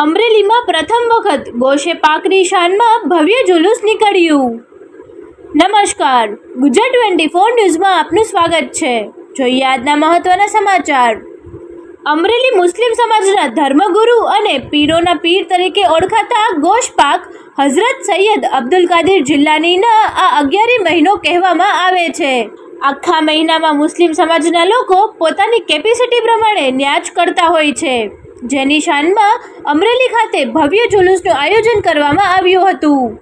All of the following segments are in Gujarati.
અમરેલીમાં પ્રથમ વખત ગોશે પાકની શાનમાં ભવ્ય જુલુસ નીકળ્યું. નમસ્કાર. ગુજરાત ટ્વેન્ટી ફોર ન્યૂઝમાં આપનું સ્વાગત છે. જોઈએ આજના મહત્વના સમાચાર. અમરેલી મુસ્લિમ સમાજના ધર્મગુરુ અને પીરોના પીર તરીકે ઓળખાતા ગોશ પાક હઝરત સૈયદ અબ્દુલ કાદિર જિલ્લાનીના આ અગિયારી મહિનો કહેવામાં આવે છે. આખા મહિનામાં મુસ્લિમ સમાજના લોકો પોતાની કેપેસિટી પ્રમાણે ન્યાજ કરતા હોય છે. જેની શાનમાં અમરેલી ખાતે ભવ્ય જુલુસનું આયોજન કરવામાં આવ્યું હતું.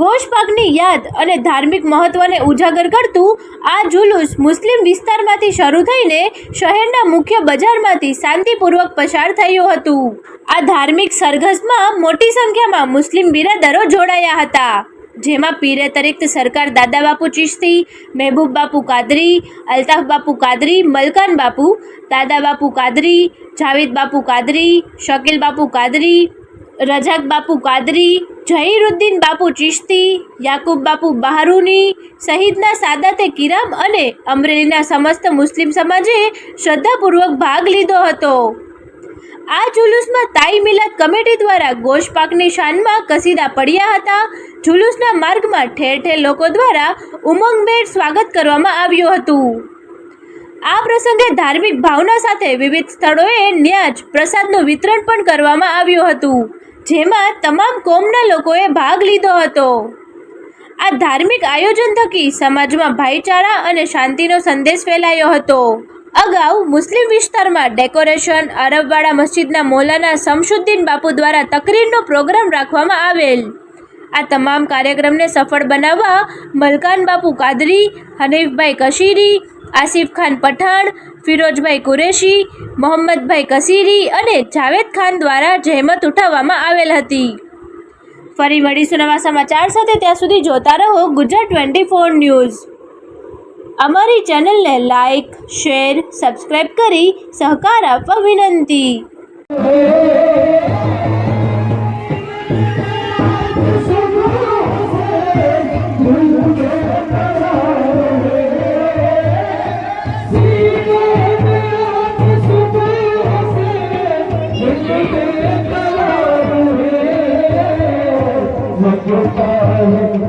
ગોશ પાકની યાદ અને ધાર્મિક મહત્વને ઉજાગર કરતું આ જુલુસ મુસ્લિમ વિસ્તારમાંથી શરૂ થઈને શહેરના મુખ્ય બજારમાંથી શાંતિપૂર્વક પસાર થયું હતું. આ ધાર્મિક સરઘસમાં મોટી સંખ્યામાં મુસ્લિમ બિરાદરો જોડાયા હતા. જેમાં પીરે તરીકે સરકાર દાદા બાપુ ચિશ્તી, મહેબૂબ બાપુ કાદરી, અલ્તાફ બાપુ કાદરી, મલકાન બાપુ, દાદા બાપુ કાદરી, જાવેદ બાપુ કાદરી, શકીલ બાપુ કાદરી રજાક બાપુ કાદરી, જહીરુદ્દીન બાપુ ચિશ્તી, યાકુબ બાપુ બહારૂની સહિતના સાદાતે કિરામ અને અમરેલીના સમસ્ત મુસ્લિમ સમાજે શ્રદ્ધાપૂર્વક ભાગ લીધો હતો. આ જુલુસમાં તાઈ મિલાદ કમિટી દ્વારા ગોશ પાકની શાનમાં કસીદા પડ્યા હતા. જુલુસના માર્ગમાં ઠેર ઠેર લોકો દ્વારા ઉમંગભેર સ્વાગત કરવામાં આવ્યું હતું. આ પ્રસંગે ધાર્મિક ભાવના સાથે વિવિધ સ્થળોએ ન્યાજ, પ્રસાદનું વિતરણ પણ કરવામાં આવ્યું હતું, જેમાં તમામ કોમના લોકોએ ભાગ લીધો હતો. આ ધાર્મિક આયોજન થકી સમાજમાં ભાઈચારા અને શાંતિનો સંદેશ ફેલાયો હતો. અગાઉ મુસ્લિમ વિસ્તારમાં ડેકોરેશન, અરબવાડા મસ્જિદના મોલાના શમશુદ્દીન બાપુ દ્વારા તકરીરનો પ્રોગ્રામ રાખવામાં આવેલ. આ તમામ કાર્યક્રમને સફળ બનાવવા મલકાન બાપુ કાદરી, હનીફભાઈ કશીરી, આસિફ ખાન પઠાણ, ફિરોજભાઈ કુરેશી, મોહમ્મદભાઈ કસીરી અને જાવેદ ખાન દ્વારા જહેમત ઉઠાવવામાં આવેલ હતી. ફરી મળીશું નવા સમાચાર સાથે. ત્યાં સુધી જોતા રહો ગુજરાત ટ્વેન્ટી ફોર ન્યૂઝ. અમારી ચેનલને લાઈક શેર સબસ્ક્રાઈબ કરી સહકાર આપવા વિનંતી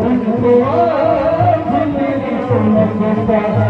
Thank you. কথা